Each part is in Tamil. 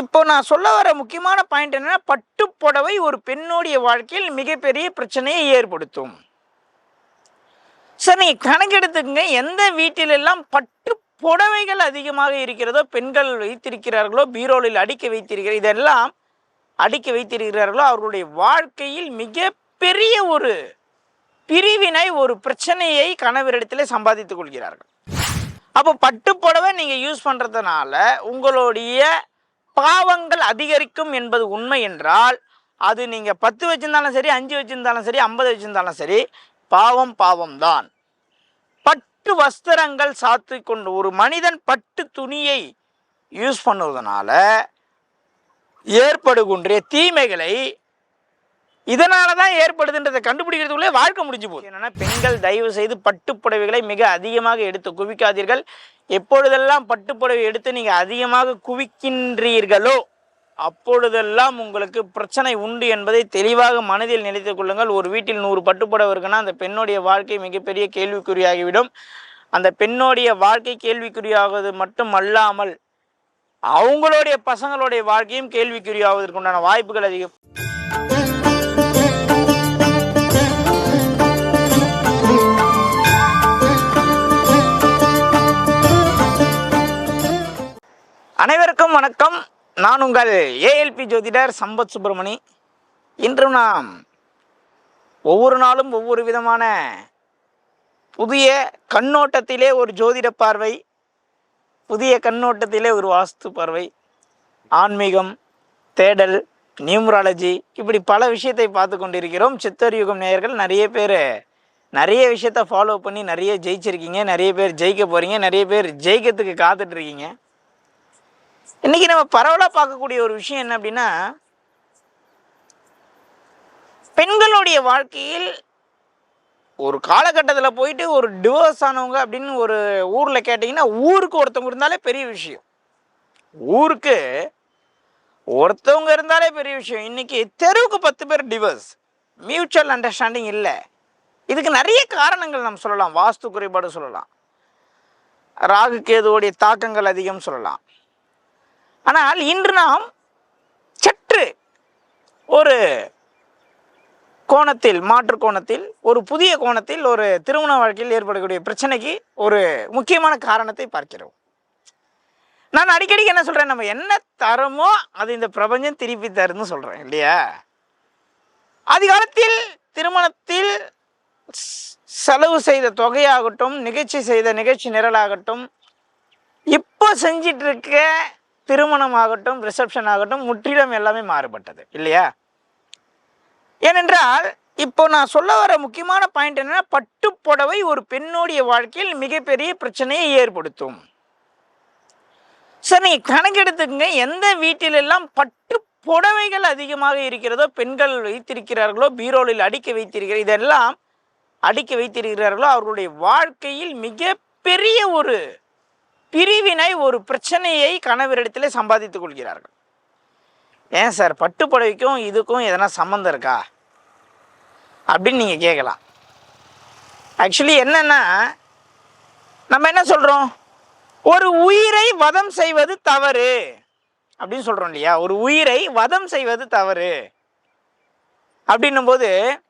இப்போ நான் சொல்ல வர முக்கியமான பாயிண்ட் என்னன்னா பட்டு புடவை ஒரு பெண்ணுடைய வாழ்க்கையில் மிகப்பெரிய பிரச்சனையை ஏற்படுத்தும். சார் நீங்கள் கணக்கெடுத்துக்கங்க எந்த வீட்டிலெல்லாம் பட்டு புடவைகள் அதிகமாக இருக்கிறதோ பெண்கள் வைத்திருக்கிறார்களோ பீரோலில் அடுக்கி வைத்திருக்கிற இதெல்லாம் அடுக்கி வைத்திருக்கிறார்களோ அவர்களுடைய வாழ்க்கையில் மிகப்பெரிய ஒரு பிரிவினை ஒரு பிரச்சனையை கணவரிடத்தில் சம்பாதித்துக் கொள்கிறார்கள். அப்போ பட்டு புடவை நீங்கள் யூஸ் பண்ணுறதுனால உங்களுடைய பாவங்கள் அதிகரிக்கும் என்பது உண்மை என்றால் அது நீங்கள் பத்து வச்சுருந்தாலும் சரி அஞ்சு வச்சுருந்தாலும் சரி ஐம்பது வச்சுருந்தாலும் சரி பாவம் பாவம் தான் பட்டு வஸ்திரங்கள் சாத்து கொண்டு ஒரு மனிதன் பட்டு துணியை யூஸ் பண்ணுவதனால ஏற்படுகின்ற தீமைகளை இதனால தான் ஏற்படுதுன்றதை கண்டுபிடிக்கிறதுக்குள்ளே வாழ்க்கை முடிஞ்சு போகுது. என்னென்னா பெண்கள் தயவு செய்து பட்டு புடவைகளை மிக அதிகமாக எடுத்து குவிக்காதீர்கள். எப்பொழுதெல்லாம் பட்டு புடவை எடுத்து நீங்கள் அதிகமாக குவிக்கின்றீர்களோ அப்பொழுதெல்லாம் உங்களுக்கு பிரச்சனை உண்டு என்பதை தெளிவாக மனதில் நினைத்துக் கொள்ளுங்கள். ஒரு வீட்டில் நூறு பட்டுப்புடவை இருக்குன்னா அந்த பெண்ணுடைய வாழ்க்கை மிகப்பெரிய கேள்விக்குறியாகிவிடும். அந்த பெண்ணுடைய வாழ்க்கை கேள்விக்குறியாவது மட்டும் அல்லாமல் அவங்களுடைய பசங்களுடைய வாழ்க்கையும் கேள்விக்குறியாவதற்குண்டான வாய்ப்புகள் அதிகம். அனைவருக்கும் வணக்கம். நான் உங்கள் ஏஎல்பி ஜோதிடர் சம்பத் சுப்பிரமணி. இன்று நாம் ஒவ்வொரு நாளும் ஒவ்வொரு விதமான புதிய கண்ணோட்டத்திலே ஒரு ஜோதிட பார்வை புதிய கண்ணோட்டத்திலே ஒரு வாஸ்து பார்வை ஆன்மீகம் தேடல் நியூமராலஜி இப்படி பல விஷயத்தை பார்த்து கொண்டிருக்கிறோம். சித்தர் யுகம் நேயர்கள் நிறைய பேர் நிறைய விஷயத்த ஃபாலோ பண்ணி நிறைய ஜெயிச்சிருக்கீங்க நிறைய பேர் ஜெயிக்க போகிறீங்க நிறைய பேர் ஜெயிக்கிறதுக்கு காத்துட்ருக்கீங்க இன்னைக்கு நம்ம பரவலாக பார்க்கக்கூடிய ஒரு விஷயம் என்ன அப்படின்னா பெண்களுடைய வாழ்க்கையில் ஒரு காலகட்டத்தில் போயிட்டு ஒரு டிவோர்ஸ் ஆனவங்க அப்படின்னு ஒரு ஊரில் கேட்டிங்கன்னா ஊருக்கு ஒருத்தவங்க இருந்தாலே பெரிய விஷயம். ஊருக்கு ஒருத்தவங்க இருந்தாலே பெரிய விஷயம். இன்னைக்கு தெருவுக்கு பத்து பேர் டிவோர்ஸ் மியூச்சுவல் அண்டர்ஸ்டாண்டிங் இல்லை. இதுக்கு நிறைய காரணங்கள் நம்ம சொல்லலாம். வாஸ்து குறைபாடு சொல்லலாம். ராகு கேதுவோடைய தாக்கங்கள் அதிகம் சொல்லலாம். ஆனால் இன்று நாம் சற்று ஒரு கோணத்தில் மாற்று கோணத்தில் ஒரு புதிய கோணத்தில் ஒரு திருமண வாழ்க்கையில் ஏற்படக்கூடிய பிரச்சனைக்கு ஒரு முக்கியமான காரணத்தை பார்க்கிறோம். நான் அடிக்கடிக்கு என்ன சொல்கிறேன் நம்ம என்ன தரமோ அது இந்த பிரபஞ்சம் திருப்பி தருன்னு சொல்கிறேன் இல்லையா? அதிகாலத்தில் திருமணத்தில் செலவு செய்த தொகையாகட்டும் நிகழ்ச்சி செய்த நிகழ்ச்சி நிரலாகட்டும் இப்போ செஞ்சிட்ருக்க திருமணம் ஆகட்டும் ரிசப்ஷன் ஆகட்டும் முற்றிலும் எல்லாமே மாறுபட்டது. இல்லையா? ஏனென்றால் இப்போ நான் சொல்ல வர முக்கியமான பாயிண்ட் என்னென்னா பட்டு புடவை ஒரு பெண்ணுடைய வாழ்க்கையில் மிகப்பெரிய பிரச்சனையை ஏற்படுத்தும். சார் நீங்கள் கணக்கெடுத்துக்கங்க. எந்த வீட்டிலெல்லாம் பட்டு புடவைகள் அதிகமாக இருக்கிறதோ பெண்கள் வைத்திருக்கிறார்களோ பீரோலில் அடுக்கி வைத்திருக்கிற இதெல்லாம் அடுக்கி வைத்திருக்கிறார்களோ அவர்களுடைய வாழ்க்கையில் மிகப்பெரிய ஒரு பிரிவினை ஒரு பிரச்சனையை கணவரிடத்தில் சம்பாதித்துக் கொள்கிறார்கள். ஏன் சார்? பட்டு புடவைக்கும் இதுக்கும் எதனா சம்மந்தம் இருக்கா? அப்படின்னு நீங்கள் கேட்கலாம். ஆக்சுவலி என்னென்னா நம்ம என்ன சொல்கிறோம் ஒரு உயிரை வதம் செய்வது தவறு. அப்படின்னு சொல்கிறோம் இல்லையா? ஒரு உயிரை வதம் செய்வது தவறு. அப்படின்னும் போது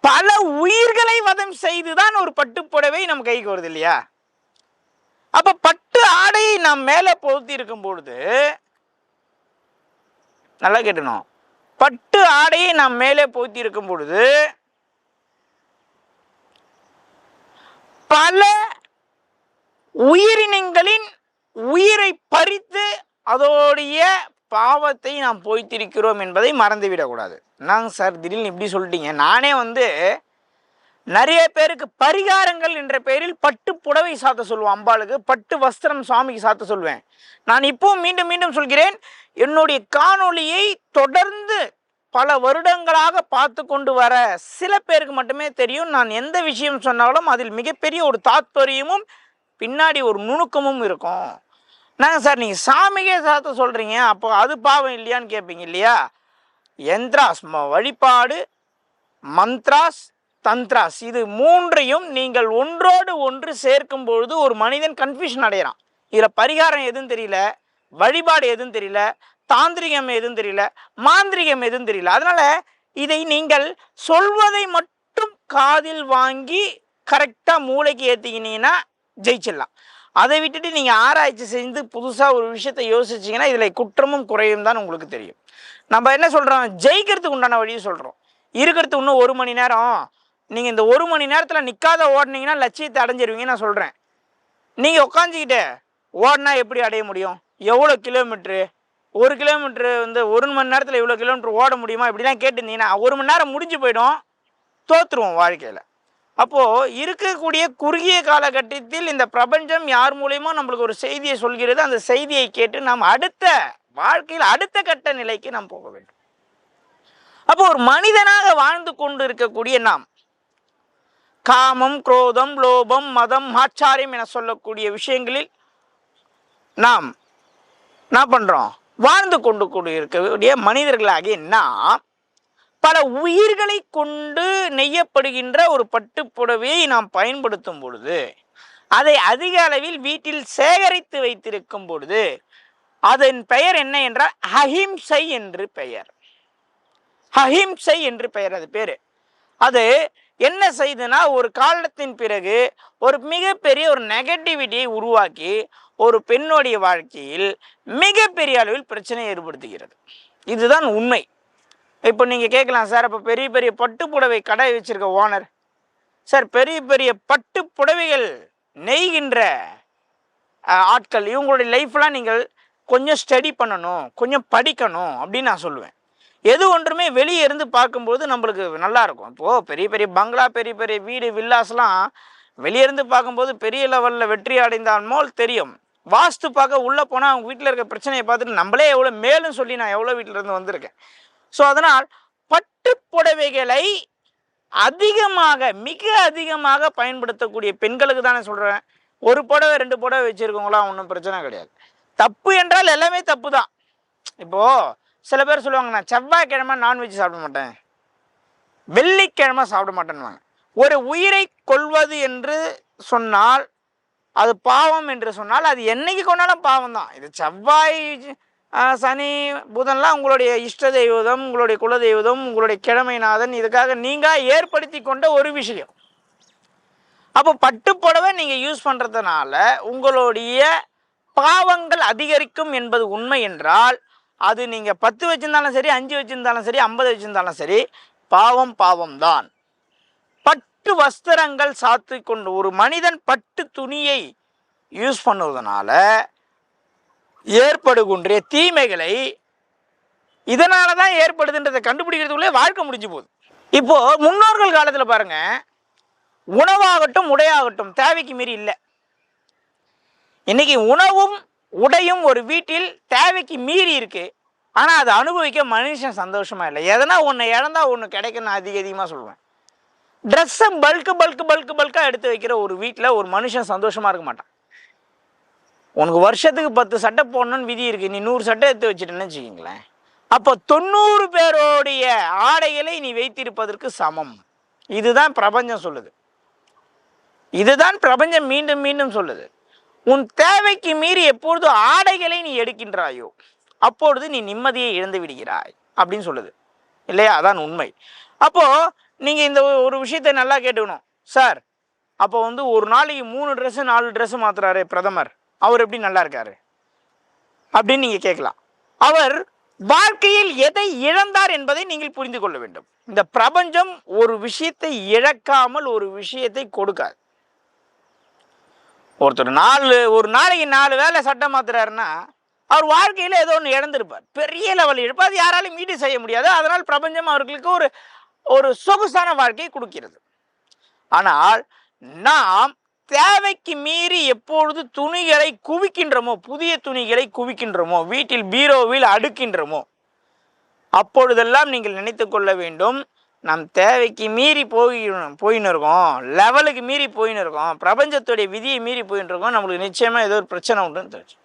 பல உயிர்களை வதம் செய்து தான் ஒரு பட்டுப்புடவை நம்ம கைக்கு வருது இல்லையா? அப்ப பட்டு ஆடையை நாம் மேலே பொருத்தி இருக்கும் பொழுது நல்லா கேட்டணும் பட்டு ஆடையை நாம் மேலே போத்தி இருக்கும் பொழுது பல உயிரினங்களின் உயிரை பறித்து அதோடைய பாவத்தை நாம் போய்த்திருக்கிறோம் என்பதை மறந்துவிடக்கூடாது. நாங்க சார் திடீர்னு இப்படி சொல்லிட்டீங்க. நானே வந்து நிறைய பேருக்கு பரிகாரங்கள் என்ற பெயரில் பட்டு புடவை சாத்த சொல்லுவேன் அம்பாளுக்கு. பட்டு வஸ்திரம் சுவாமிக்கு சாத்த சொல்வேன் நான் இப்போவும் மீண்டும் மீண்டும் சொல்கிறேன் என்னுடைய காணொளியை தொடர்ந்து பல வருடங்களாக பார்த்து கொண்டு வர சில பேருக்கு மட்டுமே தெரியும். நான் எந்த விஷயம் சொன்னாலும் அதில் மிகப்பெரிய ஒரு தாத்பரியமும் பின்னாடி ஒரு நுணுக்கமும் இருக்கும். நாங்கள் சார் நீங்கள் சாமிக்கே சாத்த சொல்கிறீங்க அப்போ அது பாவம் இல்லையான்னு கேட்பீங்க இல்லையா? எந்திராஸ் வழிபாடு மந்த்ராஸ் தந்த்ராஸ் இது மூன்றையும் நீங்கள் ஒன்றோடு ஒன்று சேர்க்கும் பொழுது ஒரு மனிதன் கன்ஃபியூஷன் அடைகிறான். இதில் பரிகாரம் எதுவும் தெரியல. வழிபாடு எதுவும் தெரியல. தாந்திரிகம் எதுவும் தெரியல. மாந்திரிகம் எதுவும் தெரியல. அதனால் இதை நீங்கள் சொல்வதை மட்டும் காதில் வாங்கி கரெக்டாக மூளைக்கு ஏற்றிக்கினீங்கன்னா ஜெயிச்சிடலாம். அதை விட்டுட்டு நீங்கள் ஆராய்ச்சி செஞ்சு புதுசாக ஒரு விஷயத்தை யோசிச்சிங்கன்னா இதில் குற்றமும் குறையும் தான் உங்களுக்கு தெரியும். நம்ம என்ன சொல்கிறோம் ஜெயிக்கிறதுக்கு உண்டான வழியை சொல்கிறோம் இருக்கிறதுக்கு இன்னும் ஒரு மணி நேரம். நீங்கள் இந்த ஒரு மணி நேரத்தில் நிற்காத ஓடினீங்கன்னா லட்சியத்தை அடைஞ்சிருவீங்க நான் சொல்கிறேன் நீங்கள் உட்காந்துக்கிட்டு ஓடினா எப்படி அடைய முடியும்? எவ்வளோ கிலோமீட்ரு ஒரு கிலோமீட்ரு வந்து ஒரு மணி நேரத்தில் இவ்வளோ கிலோமீட்டர் ஓட முடியுமா? இப்படிலாம் கேட்டிருந்தீங்கன்னா ஒரு மணி நேரம் முடிஞ்சு போயிடும் தோற்றுருவோம் வாழ்க்கையில். அப்போது இருக்கக்கூடிய குறுகிய காலகட்டத்தில் இந்த பிரபஞ்சம் யார் மூலியமோ நம்மளுக்கு ஒரு செய்தியை சொல்கிறது. அந்த செய்தியை கேட்டு நாம் அடுத்த வாழ்க்கையில் அடுத்த கட்ட நிலைக்கு நாம் போக வேண்டும். அப்போ ஒரு மனிதனாக வாழ்ந்து கொண்டு இருக்கக்கூடிய நாம் காமம் குரோதம் லோபம் மதம் ஆச்சாரியம் என சொல்லக்கூடிய விஷயங்களில் நாம் என்ன பண்றோம்? வாழ்ந்து கொண்டு கூடிய இருக்கக்கூடிய மனிதர்களாகிய நாம் பல உயிர்களை கொண்டு நெய்யப்படுகின்ற ஒரு பட்டுப் புடவையை நாம் பயன்படுத்தும் பொழுது அதை அதிக அளவில் வீட்டில் சேகரித்து வைத்திருக்கும் பொழுது அதன் பெயர் என்ன என்றால் அஹிம்சை என்று பெயர். அஹிம்சை என்று பெயர் அது பேரு. அது என்ன செய்துனா ஒரு காலத்தின் பிறகு ஒரு மிகப்பெரிய ஒரு நெகட்டிவிட்டியை உருவாக்கி ஒரு பெண்ணுடைய வாழ்க்கையில் மிகப்பெரிய அளவில் பிரச்சனையை ஏற்படுத்துகிறது. இதுதான் உண்மை. இப்போ நீங்கள் கேட்கலாம் சார் அப்போ பெரிய பெரிய பட்டு புடவை கடை வச்சுருக்க ஓனர்? சார் பெரிய பெரிய பட்டு புடவைகள் நெய்கின்ற ஆட்கள் இவங்களுடைய லைஃப்லாம் நீங்கள் கொஞ்சம் ஸ்டடி பண்ணணும் கொஞ்சம் படிக்கணும் அப்படின்னு நான் சொல்லுவேன். எது ஒன்றுமே வெளியே இருந்து பார்க்கும்போது நம்மளுக்கு நல்லா இருக்கும். இப்போது பெரிய பெரிய பங்களா பெரிய பெரிய வீடு வில்லாஸ்லாம் வெளியே இருந்து பார்க்கும்போது பெரிய லெவலில் வெற்றி அடைந்தால் போல் தெரியும். வாஸ்து பார்க்க உள்ளே போனால் அவங்க வீட்டில் இருக்க பிரச்சனையை பார்த்துட்டு நம்மளே எவ்வளோ மேலும் சொல்லி நான் எவ்வளோ வீட்டிலேருந்து வந்திருக்கேன். ஸோ அதனால் பட்டு புடவைகளை அதிகமாக மிக அதிகமாக பயன்படுத்தக்கூடிய பெண்களுக்கு தானே சொல்கிறேன் ஒரு புடவை ரெண்டு புடவை வச்சுருக்கவங்களாம் ஒன்றும் பிரச்சனை கிடையாது. தப்பு என்றால் எல்லாமே தப்பு தான். இப்போது சில பேர் சொல்லுவாங்க நான் செவ்வாய்க்கிழமை நான்வெஜ் சாப்பிட மாட்டேன். வெள்ளிக்கிழமை சாப்பிட மாட்டேன்னுவாங்க. ஒரு உயிரை கொல்வது என்று சொன்னால் அது பாவம் என்று சொன்னால் அது என்னைக்கு கொண்டாலும் பாவம் தான். இது செவ்வாய் சனி புதன்லாம் உங்களுடைய இஷ்ட தெய்வதம் உங்களுடைய குல தெய்வதம் உங்களுடைய கிழமைநாதன் இதுக்காக நீங்கள் ஏற்படுத்தி கொண்ட ஒரு விஷயம். அப்போ பட்டுப்புடவை நீங்கள் யூஸ் பண்ணுறதுனால உங்களுடைய பாவங்கள் அதிகரிக்கும் என்பது உண்மை என்றால் அது நீங்கள் பத்து வச்சுருந்தாலும் சரி அஞ்சு வச்சுருந்தாலும் சரி ஐம்பது வச்சுருந்தாலும் சரி பாவம் பாவம் தான் பட்டு வஸ்திரங்கள் சாத்து கொண்டு ஒரு மனிதன் பட்டு துணியை யூஸ் பண்ணுவதனால ஏற்படுகின்ற தீமைகளை இதனால தான் ஏற்படுதுன்றதை கண்டுபிடிக்கிறதுக்குள்ளே வாழ்க்கை முடிஞ்சு போகுது. இப்போது முன்னோர்கள் காலத்தில் பாருங்கள் உணவாகட்டும் உடையாகட்டும் தேவைக்கு மீறி இல்லை. இன்னைக்கு உணவும் உடையும் ஒரு வீட்டில் தேவைக்கு மீறி இருக்கு. ஆனால் அதை அனுபவிக்க மனுஷன் சந்தோஷமா இல்லை. எதனா ஒன்று இழந்தா ஒன்று கிடைக்குன்னு நான் அதிக அதிகமாக சொல்லுவேன். ட்ரெஸ்ஸை பல்க்கு பல்க்கு பல்க்கு பல்காக எடுத்து வைக்கிற ஒரு வீட்டில் ஒரு மனுஷன் சந்தோஷமா இருக்க மாட்டான். உனக்கு வருஷத்துக்கு பத்து சட்டை போடணும்னு விதி இருக்கு. நீ நூறு சட்டை எடுத்து வச்சுட்டேன்னு வச்சுக்கிங்களேன். அப்போ தொண்ணூறு பேரோடைய ஆடைகளை நீ வைத்திருப்பதற்கு சமம். இதுதான் பிரபஞ்சம் சொல்லுது. இதுதான் பிரபஞ்சம் மீண்டும் மீண்டும் சொல்லுது. உன் தேவைக்கு மீறி எப்பொழுது ஆடைகளை நீ எடுக்கின்றாயோ அப்பொழுது நீ நிம்மதியை இழந்து விடுகிறாய் அப்படின்னு சொல்லுது. இல்லையா? அதான் உண்மை. அப்போ நீங்க இந்த ஒரு விஷயத்தை நல்லா கேட்டுக்கணும். சார் அப்போ வந்து ஒரு நாளைக்கு மூணு ட்ரெஸ்ஸு நாலு ட்ரெஸ்ஸு மாத்துறாரு பிரதமர். அவர் எப்படி நல்லா இருக்காரு? அப்படின்னு நீங்க கேட்கலாம். அவர் வாழ்க்கையில் எதை இழந்தார் என்பதை நீங்கள் புரிந்து கொள்ள வேண்டும். இந்த பிரபஞ்சம் ஒரு விஷயத்தை இழக்காமல் ஒரு விஷயத்தை கொடுக்காது. ஒருத்தர் நாலு ஒரு நாளைக்கு நாலு வேலை சட்டம் மாத்துறாருன்னா அவர் வாழ்க்கையில் ஏதோ ஒன்று இழந்திருப்பார். பெரிய லெவல் இழப்பு. அது யாராலையும் மீட்டு செய்ய முடியாது. அதனால் பிரபஞ்சம் அவர்களுக்கு ஒரு ஒரு சொகுசான வாழ்க்கையை கொடுக்கிறது. ஆனால் நாம் தேவைக்கு மீறி எப்பொழுது துணிகளை குவிக்கின்றோமோ புதிய துணிகளை குவிக்கின்றோமோ வீட்டில் பீரோவில் அடுக்கின்றோமோ அப்பொழுதெல்லாம் நீங்கள் நினைத்து கொள்ள வேண்டும் நம் தேவைக்கு மீறி போய் போயின்னு இருக்கோம் லெவலுக்கு மீறி போயின்னு இருக்கோம் பிரபஞ்சத்துடைய விதியை மீறி போயின்னு இருக்கோம் நம்மளுக்கு நிச்சயமாக ஏதோ ஒரு பிரச்சனை உண்டுன்னு தெரிஞ்சு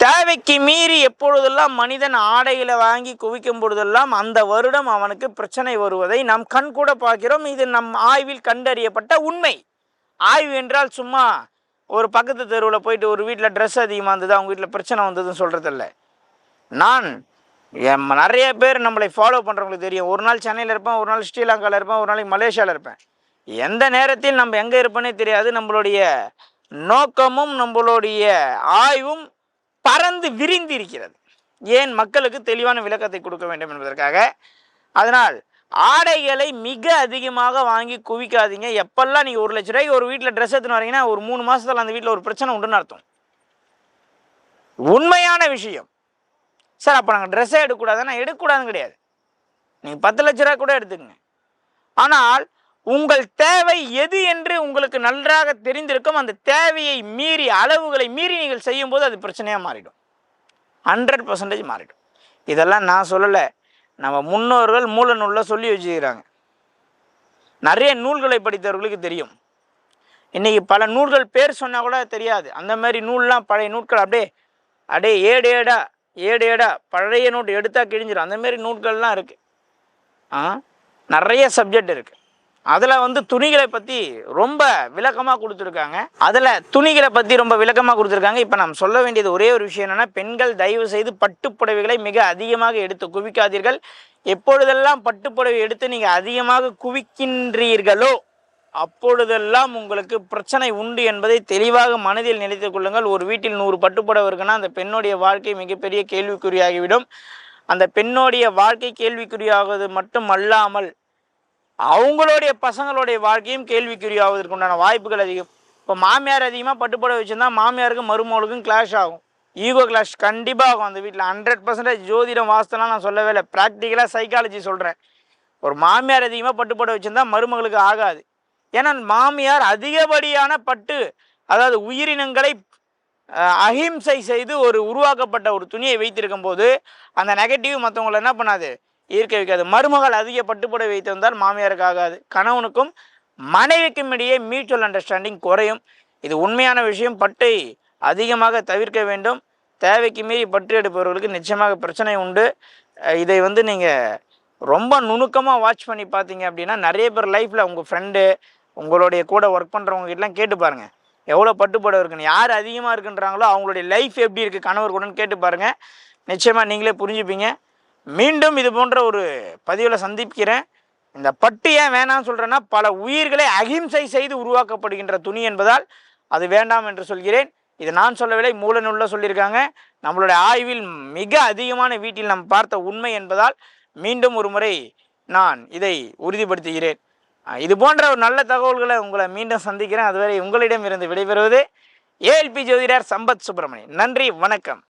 தேவைக்கு மீறி எப்பொழுதெல்லாம் மனிதன் ஆடைகளை வாங்கி குவிக்கும் பொழுதெல்லாம் அந்த வருடம் அவனுக்கு பிரச்சனை வருவதை நாம் கண் கூட பார்க்கிறோம். இது நம் ஆய்வில் கண்டறியப்பட்ட உண்மை. ஆய்வு என்றால் சும்மா ஒரு பக்கத்து தெருவில் போயிட்டு ஒரு வீட்டில் ட்ரெஸ் அதிகமாக இருந்தது அவங்க வீட்டில் பிரச்சனை வந்ததுன்னு சொல்கிறதில்ல நான் நிறைய பேர் நம்மளை ஃபாலோ பண்ணுறவங்களுக்கு தெரியும். ஒரு நாள் சென்னையில் இருப்பேன் ஒரு நாள் ஸ்ரீலங்காவில் இருப்பேன் ஒரு நாளைக்கு மலேசியாவில் இருப்பேன். எந்த நேரத்தில் நம்ம எங்கே இருப்பேனே தெரியாது. நம்மளுடைய நோக்கமும் நம்மளுடைய ஆய்வும் பறந்து விரிந்து இருக்கிறது. ஏன் மக்களுக்கு தெளிவான விளக்கத்தை கொடுக்க வேண்டும் என்பதற்காக. அதனால் ஆடைகளை மிக அதிகமாக வாங்கி குவிக்காதீங்க. எப்பெல்லாம் நீங்கள் ஒரு லட்ச ரூபாய்க்கு ஒரு வீட்டில் ட்ரெஸ் எடுத்துன்னு வரீங்கன்னா ஒரு மூணு மாதத்தில் அந்த வீட்டில் ஒரு பிரச்சனை உண்டுன்னு அர்த்தம். உண்மையான விஷயம். சார் அப்போ நாங்கள் ட்ரெஸ்ஸே எடுக்கக்கூடாதுன்னா எடுக்கக்கூடாதுன்னு கிடையாது. நீங்கள் பத்து லட்ச ரூபா கூட எடுத்துக்கங்க. ஆனால் உங்கள் தேவை எது என்று உங்களுக்கு நன்றாக தெரிந்திருக்கும் அந்த தேவையை மீறி அளவுகளை மீறி நீங்கள் செய்யும்போது அது பிரச்சனையாக மாறிடும். ஹண்ட்ரட் பர்சன்டேஜ் மாறிடும். இதெல்லாம் நான் சொல்லலை. நம்ம முன்னோர்கள் மூல நூலில் சொல்லி வச்சுக்கிறாங்க நிறைய நூல்களை படித்தவர்களுக்கு தெரியும். இன்றைக்கி பல நூல்கள் பேர் சொன்னால் கூட தெரியாது. அந்த மாதிரி நூல்லாம் பழைய நூல்கள் அப்படியே அப்படியே ஏடு ஏடாக ஏடு ஏடா பழைய நோட்டு எடுத்தால் கிழிஞ்சிடும் அந்தமாரி நூட்கள்லாம் இருக்குது ஆ? நிறைய சப்ஜெக்ட் இருக்குது அதில் வந்து துணிகளை பற்றி ரொம்ப விளக்கமாக கொடுத்துருக்காங்க. அதில் துணிகளை பற்றி ரொம்ப விளக்கமாக கொடுத்துருக்காங்க. இப்போ நாம் சொல்ல வேண்டியது ஒரே ஒரு விஷயம் என்னென்னா பெண்கள் தயவு செய்து பட்டுப்புடவைகளை மிக அதிகமாக எடுத்து குவிக்காதீர்கள். எப்பொழுதெல்லாம் பட்டுப்புடவை எடுத்து நீங்கள் அதிகமாக குவிக்கின்றீர்களோ அப்பொழுதெல்லாம் உங்களுக்கு பிரச்சனை உண்டு என்பதை தெளிவாக மனதில் நினைத்துக் கொள்ளுங்கள். ஒரு வீட்டில் நூறு பட்டுப்புடவை இருக்குன்னா அந்த பெண்ணுடைய வாழ்க்கை மிகப்பெரிய கேள்விக்குறியாகிவிடும். அந்த பெண்ணுடைய வாழ்க்கை கேள்விக்குறியாவது மட்டும் அல்லாமல் அவங்களுடைய பசங்களுடைய வாழ்க்கையும் கேள்விக்குறியாவதற்கு உண்டான வாய்ப்புகள் அதிகம். இப்போ மாமியார் அதிகமாக பட்டுப்புடவை வச்சுருந்தா மாமியாருக்கும் மருமகளுக்கும் கிளாஷ் ஆகும். ஈகோ கிளாஷ் கண்டிப்பாக ஆகும். அந்த வீட்டில் ஹண்ட்ரட் பர்சன்டேஜ் ஜோதிடம் வாஸ்தலாம் நான் சொல்லவே இல்லை. ப்ராக்டிக்கலாக சைக்காலஜி சொல்கிறேன் ஒரு மாமியார் அதிகமாக பட்டுப்பட வச்சுருந்தா மருமகளுக்கு ஆகாது. ஏன்னா மாமியார் அதிகப்படியான பட்டு அதாவது உயிரினங்களை அஹிம்சை செய்து ஒரு உருவாக்கப்பட்ட ஒரு துணியை வைத்திருக்கும் போது அந்த நெகட்டிவ் மற்றவங்களை என்ன பண்ணாது? ஈர்க்க வைக்காது. மருமகள் அதிக பட்டுப்புடவை வைத்திருந்தால் மாமியாருக்கு ஆகாது. கணவனுக்கும் மனைவிக்கும் இடையே மியூச்சுவல் அண்டர்ஸ்டாண்டிங் குறையும். இது உண்மையான விஷயம். பட்டை அதிகமாக தவிர்க்க வேண்டும். தேவைக்கு மீறி பட்டு எடுப்பவர்களுக்கு நிச்சயமாக பிரச்சனை உண்டு. இதை வந்து நீங்கள் ரொம்ப நுணுக்கமாக வாட்ச் பண்ணி பார்த்தீங்க அப்படின்னா நிறைய பேர் லைஃப்பில் உங்கள் ஃப்ரெண்டு உங்களுடைய கூட ஒர்க் பண்ணுறவங்க கிட்டலாம் கேட்டு பாருங்கள் எவ்வளோ பட்டுப்புடவை இருக்குன்னு யார் அதிகமாக இருக்குன்றாங்களோ அவங்களுடைய லைஃப் எப்படி இருக்குது கணவர் கூடன்னு கேட்டு பாருங்கள் நிச்சயமாக நீங்களே புரிஞ்சுப்பீங்க. மீண்டும் இது போன்ற ஒரு பதிவில் சந்திக்கிறேன். இந்த பட்டு ஏன் வேணாம்னு சொல்கிறேன்னா பல உயிர்களை அகிம்சை செய்து உருவாக்கப்படுகின்ற துணி என்பதால் அது வேண்டாம் என்று சொல்கிறேன். இது நான் சொல்லவில்லை மூலநூல்ல சொல்லியிருக்காங்க. நம்மளுடைய ஆய்வில் மிக அதிகமான வீட்டில் நாம் பார்த்த உண்மை என்பதால் மீண்டும் ஒரு முறை நான் இதை உறுதிப்படுத்துகிறேன். இது போன்ற ஒரு நல்ல தகவல்களை உங்களை மீண்டும் சந்திக்கிறேன். அதுவரை உங்களிடம் இருந்து விடைபெறுவது ஏஎல்பி ஜோதிடர் சம்பத் சுப்பிரமணியன். நன்றி வணக்கம்.